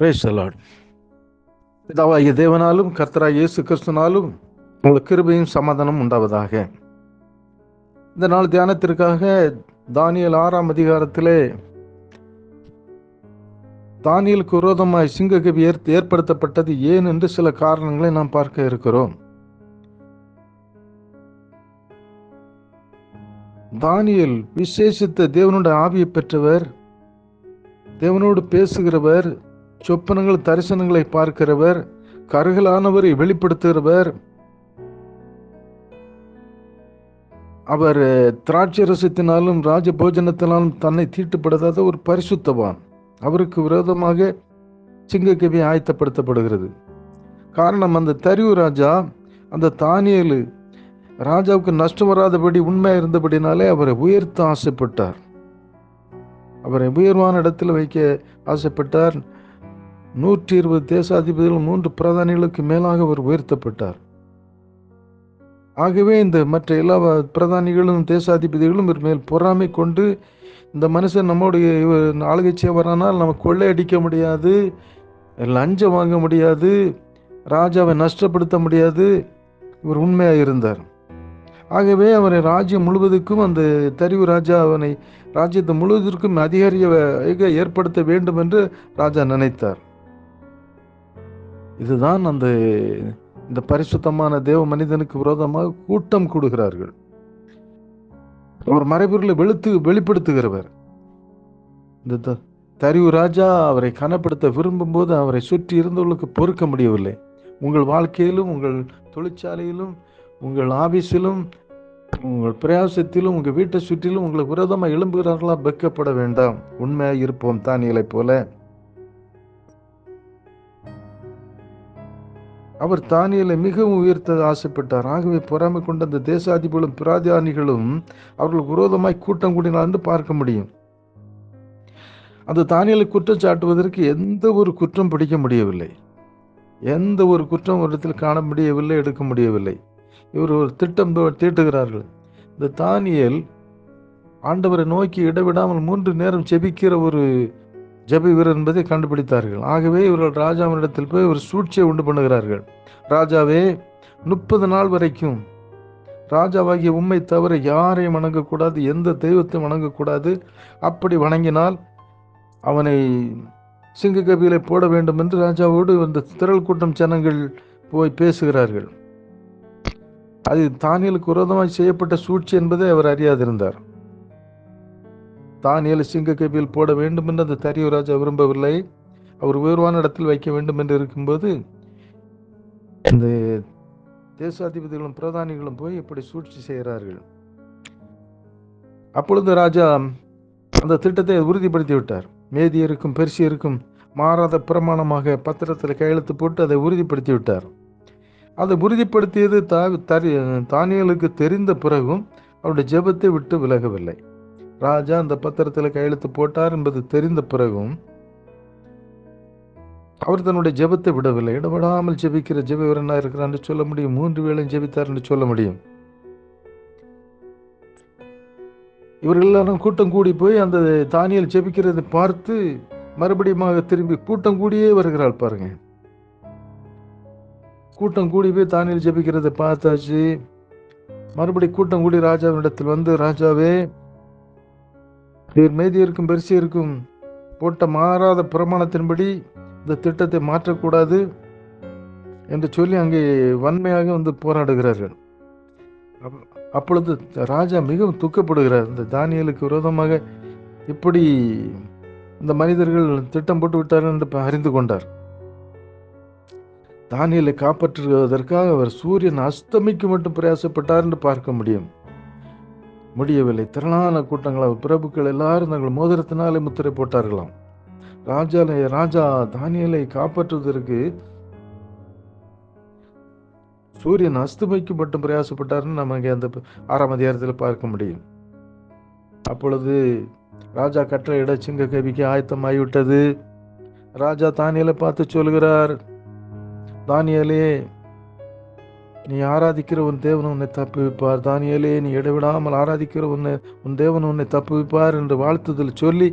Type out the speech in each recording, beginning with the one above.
பேசலாட் பிதாவாகிய தேவனாலும் கர்த்தராகிய இயேசு கிறிஸ்துனாலும் உங்களுக்கு கிருபையும் சமாதானம் உண்டாவதாக. இந்த நாள் தியானத்திற்காக தானியல் ஆறாம் அதிகாரத்திலே தானியலுக்கு விரோதமாய் சிங்ககவி ஏற்படுத்தப்பட்டது ஏன் என்று சில காரணங்களை நாம் பார்க்க இருக்கிறோம். தானியல் விசேஷித்த தேவனுடைய ஆவியை பெற்றவர் தேவனோடு பேசுகிறவர் சொப்பனங்கள் தரிசனங்களை பார்க்கிறவர் கருகலானவரை வெளிப்படுத்துகிறவர். அவர் திராட்சை ரசத்தினாலும் ராஜ போஜனத்தினாலும் தன்னை தீட்டுப்படுத்தாத ஒரு பரிசுத்தவான். அவருக்கு விரோதமாக சிங்கக்கவி ஆயத்தப்படுத்தப்படுகிறது. காரணம் அந்த தரிவு ராஜா அந்த தானியலு ராஜாவுக்கு நஷ்டம் வராதபடி உண்மையாக இருந்தபடினாலே அவரை உயர்த்த ஆசைப்பட்டார். அவரை உயர்வான இடத்தில் வைக்க ஆசைப்பட்டார். நூற்றி இருபது தேசாதிபதிகள் மூன்று பிரதானிகளுக்கு மேலாக அவர் உயர்த்தப்பட்டார். ஆகவே இந்த மற்ற எல்லா பிரதானிகளும் தேசாதிபதிகளும் இவர் மேல் பொறாமை கொண்டு இந்த மனுஷன் நம்முடைய இவர் ஆளுகை செய்வரானால் நம்ம கொள்ளையடிக்க முடியாது லஞ்சம் வாங்க முடியாது ராஜாவை நஷ்டப்படுத்த முடியாது இவர் உண்மையாக இருந்தார். ஆகவே அவரை ராஜ்யம் முழுவதுக்கும் அந்த தரிவு ராஜா அவனை ராஜ்யத்தை முழுவதற்கும் அதிகாரியாக ஏற்படுத்த வேண்டும் என்று ராஜா நினைத்தார். இதுதான் அந்த இந்த பரிசுத்தமான தேவ மனிதனுக்கு விரோதமாக கூட்டம் கூடுகிறார்கள். அவர் மறைபொருளை வெளுத்து வெளிப்படுத்துகிறவர். இந்த தரிவு ராஜா அவரை கனப்படுத்த விரும்பும் போது அவரை சுற்றி இருந்தவர்களுக்கு பொறுக்க முடியவில்லை. உங்கள் வாழ்க்கையிலும் உங்கள் தொழிற்சாலையிலும் உங்கள் ஆபீஸிலும் உங்கள் பிரயாசத்திலும் உங்கள் வீட்டை சுற்றிலும் உங்களுக்கு விரோதமாக எழும்புகிறார்களா? வெக்கப்பட வேண்டாம். உண்மையாக இருப்போம் தானியலை போல. அவர் தானியலை மிகவும் உயர்த்த ஆசைப்பட்டார். ஆகவே பொறாமை கொண்ட அந்த தேசாதிபதிகளும் பிராதியானிகளும் அவர்களுக்கு விரோதமாய் கூட்டம் கூடினார் என்று பார்க்க முடியும். அந்த தானியலை குற்றம் சாட்டுவதற்கு எந்த ஒரு குற்றம் பிடிக்க முடியவில்லை. எந்த ஒரு குற்றம் ஒரு இடத்தில் காண முடியவில்லை எடுக்க முடியவில்லை. இவர் ஒரு திட்டம் தீட்டுகிறார்கள். இந்த தானியல் ஆண்டவரை நோக்கி இடைவிடாமல் மூன்று நேரம் செபிக்கிற ஒரு ஜபி வீரர் என்பதை கண்டுபிடித்தார்கள். ஆகவே இவர்கள் ராஜாவினிடத்தில் போய் ஒரு சூழ்ச்சியை உண்டு பண்ணுகிறார்கள். ராஜாவே முப்பது நாள் வரைக்கும் ராஜாவாகிய உண்மை தவிர யாரையும் வணங்கக்கூடாது எந்த தெய்வத்தையும் வணங்கக்கூடாது. அப்படி வணங்கினால் அவனை சிங்க கபிகளை போட வேண்டும் என்று ராஜாவோடு இந்த திரள் கூட்டம் ஜனங்கள் போய் பேசுகிறார்கள். அது தானியலுக்கு விரோதமாக செய்யப்பட்ட சூழ்ச்சி என்பதை அவர் அறியாதிருந்தார். தானியல் சிங்க கபியில் போட வேண்டும் என்று அந்த தரியு ராஜா விரும்பவில்லை. அவர் உயர்வான இடத்தில் வைக்க வேண்டும் என்று இருக்கும்போது இந்த தேசாதிபதிகளும் பிரதானிகளும் போய் இப்படி சூழ்ச்சி செய்கிறார்கள். அப்பொழுது ராஜா அந்த திட்டத்தை உறுதிப்படுத்தி விட்டார் மேதியருக்கும் பெருசியருக்கும் மாறாத பிரமாணமாக பத்திரத்தில் கையெழுத்து போட்டு அதை உறுதிப்படுத்தி விட்டார் அதை உறுதிப்படுத்தியது தா தரி தானியலுக்கு தெரிந்த பிறகும் அவருடைய ஜெபத்தை விட்டு விலகவில்லை. ராஜா அந்த பத்திரத்தில் கையெழுத்து போட்டார் என்பது தெரிந்த பிறகும் அவர் தன்னுடைய ஜெபத்தை விடவில்லை. இடவிடாமல் ஜெபிக்கிற ஜெபவரனா இருக்கிறார் என்று சொல்ல முடியும். மூன்று வேளையும் ஜெபித்தார் என்று சொல்ல முடியும். இவர்கள் எல்லாரும் கூட்டம் கூடி போய் அந்த தானியல் ஜெபிக்கிறதை பார்த்து மறுபடியும் திரும்பி கூட்டம் கூடியே வருகிறாள் பாருங்க. கூட்டம் கூடி போய் தானியல் ஜெபிக்கிறதை பார்த்தாச்சு. மறுபடி கூட்டம் கூடி ராஜாவினிடத்தில் வந்து ராஜாவே நீர் பெருசு இருக்கும். போட்ட மாறாத பிரமாணத்தின்படி இந்த திட்டத்தை மாற்றக்கூடாது என்று சொல்லி அங்கே வன்மையாக வந்து போராடுகிறார்கள். அப்பொழுது ராஜா மிகவும் துக்கப்படுகிறார். இந்த தானியலுக்கு விரோதமாக இப்படி இந்த மனிதர்கள் திட்டம் போட்டு விட்டார்கள் என்று அறிந்து கொண்டார். தானியலை காப்பாற்றுவதற்காக அவர் சூரியன் அஸ்தமிக்கு மட்டும் பிரயாசப்பட்டார் என்று பார்க்க முடியும். முடியவில்லை. திரளான கூட்டங்களாக பிரபுக்கள் எல்லாரும் தங்கள் மோதிரத்தினாலே முத்திரை போட்டார்களாம். ராஜா ராஜா தானியலை காப்பாற்றுவதற்கு சூரியன் அஸ்தமிக்கு மட்டும் பிரயாசப்பட்டார்னு நமக்கு அந்த ஆறாம் அதிகாரத்தில் பார்க்க முடியும். அப்பொழுது ராஜா கட்டளையிட சிங்க கவிக்கு ஆயத்தமாகிவிட்டது ராஜா தானியலை பார்த்து சொல்கிறார் தானியலே நீ ஆராதிக்கிற உன் தேவன் உன்னை தப்புவிப்பார். தானியலே நீ இடைவிடாமல் ஆராதிக்கிற உன்னை உன் தேவன் உன்னை தப்புவிப்பார் என்று வாழ்த்துதல் சொல்லி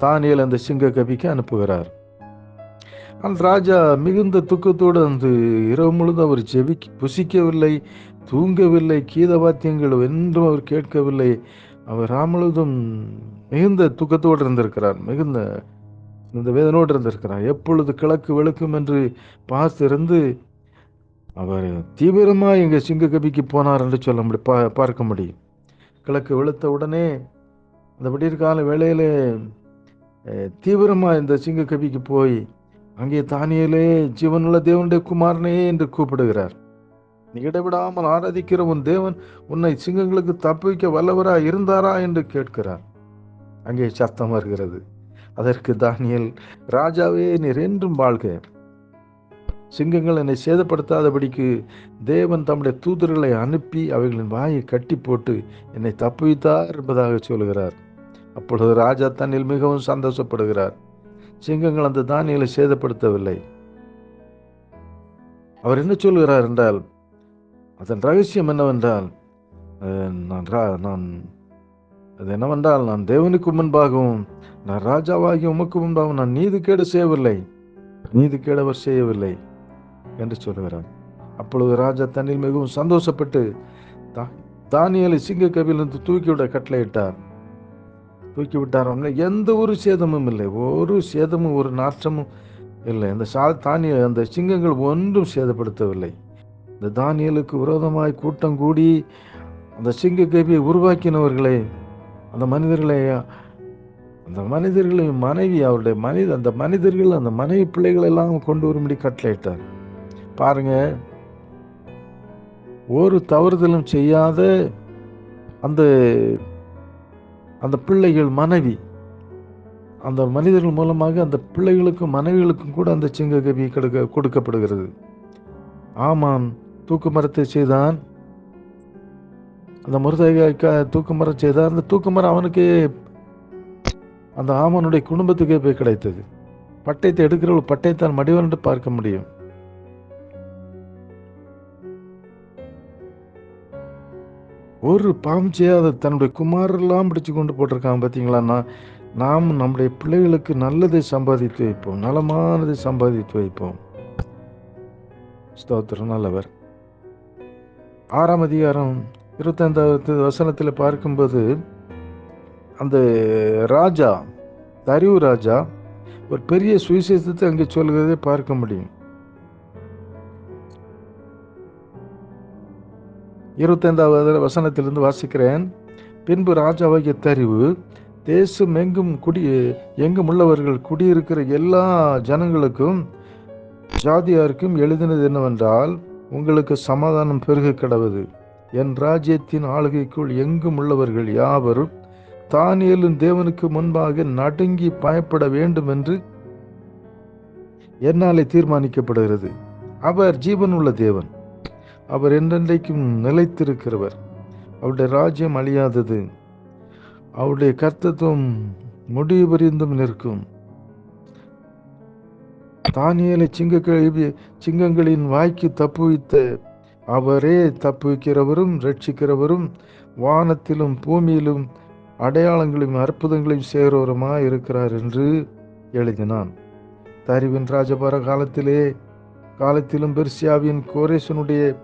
தானியல் அந்த சிங்க கபிக்கு அனுப்புகிறார். அந்த ராஜா மிகுந்த துக்கத்தோடு அந்த இரவு முழுதும் அவர் ஜெபிக்க புசிக்கவில்லை தூங்கவில்லை கீத வாத்தியங்கள் என்றும் அவர் கேட்கவில்லை. அவர் ராமுழுதும் மிகுந்த துக்கத்தோடு இருந்திருக்கிறார் மிகுந்த இந்த வேதனோடு இருந்திருக்கிறார். எப்பொழுது கிழக்கு வெளுக்கும் என்று பார்த்திருந்து அவர் தீவிரமாக எங்கள் சிங்ககபிக்கு போனார் என்று சொல்ல முடியும் பா பார்க்க முடியும். கிழக்கு வெளுத்த உடனே அந்த விடியற்கால வேளையில் தீவிரமாக இந்த சிங்ககபிக்கு போய் அங்கே தானியலே ஜீவனுள்ள தேவனுடைய குமாரனே என்று கூப்பிடுகிறார். நீ இடைவிடாமல் ஆராதிக்கிற உன் தேவன் உன்னை சிங்கங்களுக்கு தப்பிக்க வல்லவரா இருந்தாரா? என்று கேட்கிறார். அங்கே சத்தம் வருகிறது. அதற்கு தானியல் ராஜாவே நீர் என்றும் வாழ்க. சிங்கங்கள் என்னை சேதப்படுத்தாதபடிக்கு தேவன் தம்முடைய தூதர்களை அனுப்பி அவைகளின் வாயை கட்டி போட்டு என்னை தப்புவித்தார் என்பதாக சொல்கிறார். அப்பொழுது ராஜா தன்னில் மிகவும் சந்தோஷப்படுகிறார். சிங்கங்கள் அந்த தானியலை சேதப்படுத்தவில்லை. அவர் என்ன சொல்கிறார் என்றால் அதன் ரகசியம் என்னவென்றால் நான் நான் அது என்னவென்றால் நான் தேவனுக்கு முன்பாகவும் நான் ராஜாவாகி உமக்கு முன்பாகவும் நான் நீதிக்கேடு செய்யவில்லை. நீதிக்கேடு அவர் செய்யவில்லை. என்று சொல்லுகிறார் அப்பொழுது ராஜா தன்னில் மிகவும் சந்தோஷப்பட்டு தா- தானியேலை சிங்க கபிலிருந்து தூக்கிவிட கட்டளையிட்டார். தூக்கி விட்டார் எந்த ஒரு சேதமும் இல்லை ஒரு சேதமும் ஒரு நாற்றமும் இல்லை. அந்த சா தானிய அந்த சிங்கங்கள் ஒன்றும் சேதப்படுத்தவில்லை. இந்த தானியலுக்கு விரோதமாய் கூட்டம் கூடி அந்த சிங்க கவியை உருவாக்கினவர்களை அந்த மனிதர்களை அந்த மனிதர்களின் மனைவி அவருடைய மனித அந்த மனிதர்கள் அந்த மனைவி பிள்ளைகள் எல்லாம் கொண்டு வரும்படி கட்டளையிட்டார். பாருங்க. ஒரு தவறுதலும் செய்யாத அந்த அந்த பிள்ளைகள் மனைவி. அந்த மனிதர்கள் மூலமாக அந்த பிள்ளைகளுக்கும் மனைவிகளுக்கும் கூட அந்த சிங்க கவி கெடுக்க கொடுக்கப்படுகிறது. ஆமான் தூக்கு மரத்தை செய்தான். அந்த முருதைக்க தூக்கு மரம் செய்தான் அந்த தூக்கு மரம் அவனுக்கு அந்த ஆமனுடைய குடும்பத்துக்கே போய் கிடைத்தது. பட்டயத்தை எடுக்கிறவள் பட்டயத்தான் மடிவன் என்று பார்க்க முடியும். ஒரு பாவம் செய்யாத தன்னுடைய குமாரெல்லாம் பிடிச்சு கொண்டு போட்டிருக்கான் பார்த்தீங்களான்னா நாம் நம்முடைய பிள்ளைகளுக்கு நல்லதை சம்பாதித்து வைப்போம். நலமானதை சம்பாதித்து வைப்போம். ஸ்தோத்திரம் நல்லவர். ஆறாம் அதிகாரம் இருபத்தைந்தாவது வசனத்தில் பார்க்கும்போது அந்த ராஜா தரிவு ராஜா ஒரு பெரிய சுவிசேஷத்தை அங்கே சொல்கிறதே பார்க்க முடியும். இருபத்தைந்தாவது வசனத்திலிருந்து வாசிக்கிறேன். பின்பு ராஜாவாகிய தரிவு தேசம் எங்கும் குடி எங்கும் உள்ளவர்கள் குடியிருக்கிற எல்லா ஜனங்களுக்கும் ஜாதியாருக்கும் எழுதினது என்னவென்றால் உங்களுக்கு சமாதானம் பெருக கிடவது. என் ராஜ்யத்தின் ஆளுகைக்குள் எங்கும் உள்ளவர்கள் யாவரும் தானியலும் தேவனுக்கு முன்பாக நடுங்கி பயப்பட வேண்டும் என்று என்னாலே தீர்மானிக்கப்படுகிறது. அவர் ஜீவனுள்ள தேவன். அவர் என்றென்றைக்கும் நிலைத்திருக்கிறவர். அவருடைய ராஜ்யம் அழியாதது. அவருடைய கர்த்தத்துவம் முடிவு பரிந்தும் நிற்கும். தானியலை சிங்க சிங்கங்களின் வாய்க்கு தப்புவித்த அவரே தப்புவிக்கிறவரும் ரட்சிக்கிறவரும் வானத்திலும் பூமியிலும் அடையாளங்களையும் அற்புதங்களையும் சேருவருமாய் இருக்கிறார் என்று எழுதினான். தரிவின் ராஜபார காலத்திலே காலத்திலும் பெர்சியாவின் கோரேசனுடைய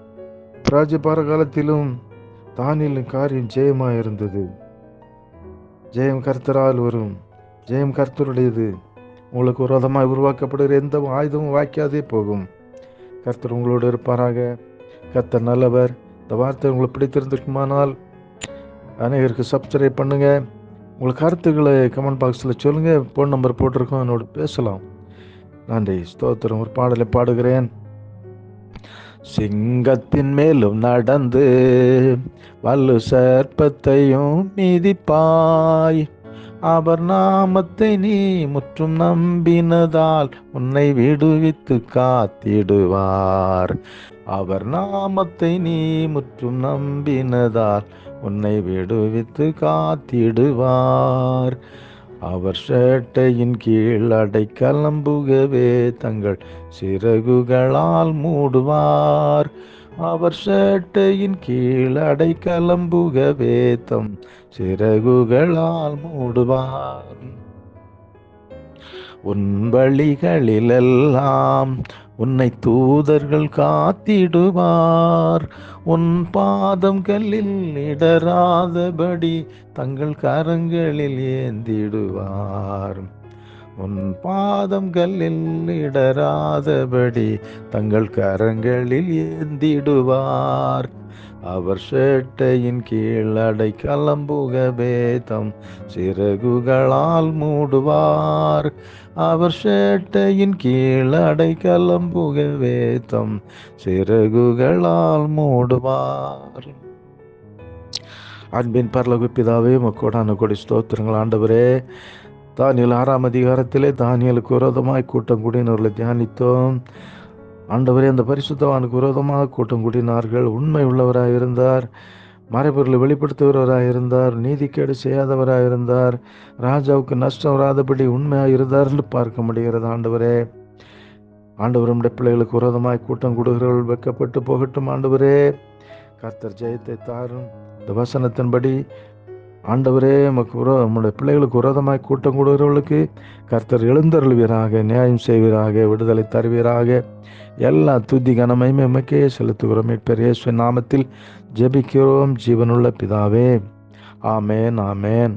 ராஜபார காலத்திலும் தானியலின் காரியம் ஜெயமாக இருந்தது ஜெயம் கர்த்தரால் வரும். ஜெயம் கர்த்தருடையது. உங்களுக்கு விரோதமாக உருவாக்கப்படுகிற எந்த ஆயுதமும் வாய்க்காதே போகும். கர்த்தர் உங்களோடு இருப்பாராக. கர்த்தர் நல்லவர். இந்த வார்த்தை உங்களுக்கு பிடித்திருந்திருக்குமானால் அநேகருக்கு சப்ஸ்கிரைப் பண்ணுங்கள் உங்கள் கருத்துக்களை கமெண்ட் பாக்ஸில் சொல்லுங்கள் ஃபோன் நம்பர் போட்டிருக்கோம். என்னோட பேசலாம். நன்றி. ஸ்தோத்திரம். ஒரு பாடலை பாடுகிறேன். சிங்கத்தின் மேலும் நடந்து வல்லு சர்ப்பத்தையும் மீதிப்பாய். அவர் நாமத்தை நீ முற்றும் நம்பினதால் உன்னை விடுவித்து காத்திடுவார். அவர் நாமத்தை நீ முற்றும் நம்பினதால் உன்னை விடுவித்து காத்திடுவார். அவர் சேட்டையின் கீழ் அடை கலம்புகவே தங்கள் சிறகுகளால் மூடுவார். அவர் சேட்டையின் கீழ் அடை கலம்புகவே தம் சிறகுகளால் மூடுவார். உன் வழிகளிலெல்லாம் உன்னை தூதர்கள் காத்திடுவார். உன் பாதம் கல்லில் இடராதபடி தங்கள் கரங்களில் ஏந்திடுவார். உன் பாதம் கல்லில் இடராதபடி தங்கள் கரங்களில் ஏந்திடுவார். அவர் சேட்டையின் கீழ் அடை கலம்புக பேதம் சிறகுகளால் மூடுவார். அவர் சேட்டையின் கீழ் அடை கலம்புக வேதம் சிறகுகளால் மூடுவார். அன்பின் பரலகு பிதாவே மக்கோடான கொடி ஸ்தோத்திரங்கள். ஆண்டவரே தானியல் ஆறாம் அதிகாரத்திலே தானியலுக்கு விரோதமாய் கூட்டம் கூடினவர்களை தியானித்தோம். ஆண்டவரே அந்த பரிசுத்தவானுக்கு விரோதமாக கூட்டம் கூட்டினார்கள் உண்மை உள்ளவராக இருந்தார் மறைபொருளை வெளிப்படுத்துகிறவராக இருந்தார் நீதிக்கேடு செய்யாதவராக இருந்தார் ராஜாவுக்கு நஷ்டம் வராதபடி உண்மையாக இருந்தார் என்று பார்க்க முடிகிறது ஆண்டவரே. ஆண்டவரும் பிள்ளைகளுக்கு விரோதமாய் கூட்டம் கொடுகிறவர்கள் வெக்கப்பட்டு போகட்டும் ஆண்டவரே. கர்த்தர் ஜெயத்தை தாரும். இந்த வசனத்தின்படி ஆண்டவரே நமக்கு உர நம்முடைய பிள்ளைகளுக்கு உரதமாய் கூட்டம் கொடுக்கிறவர்களுக்கு கர்த்தர் எழுந்தருள்வீராக நியாயம் செய்வீராக விடுதலை தருவீராக. எல்லா துதி கனமையுமே எமக்கே செலுத்துகிறோம். மீட்பர் நாமத்தில் ஜெபிக்கிறோம். ஜீவனுள்ள பிதாவே. ஆமேன் ஆமேன்.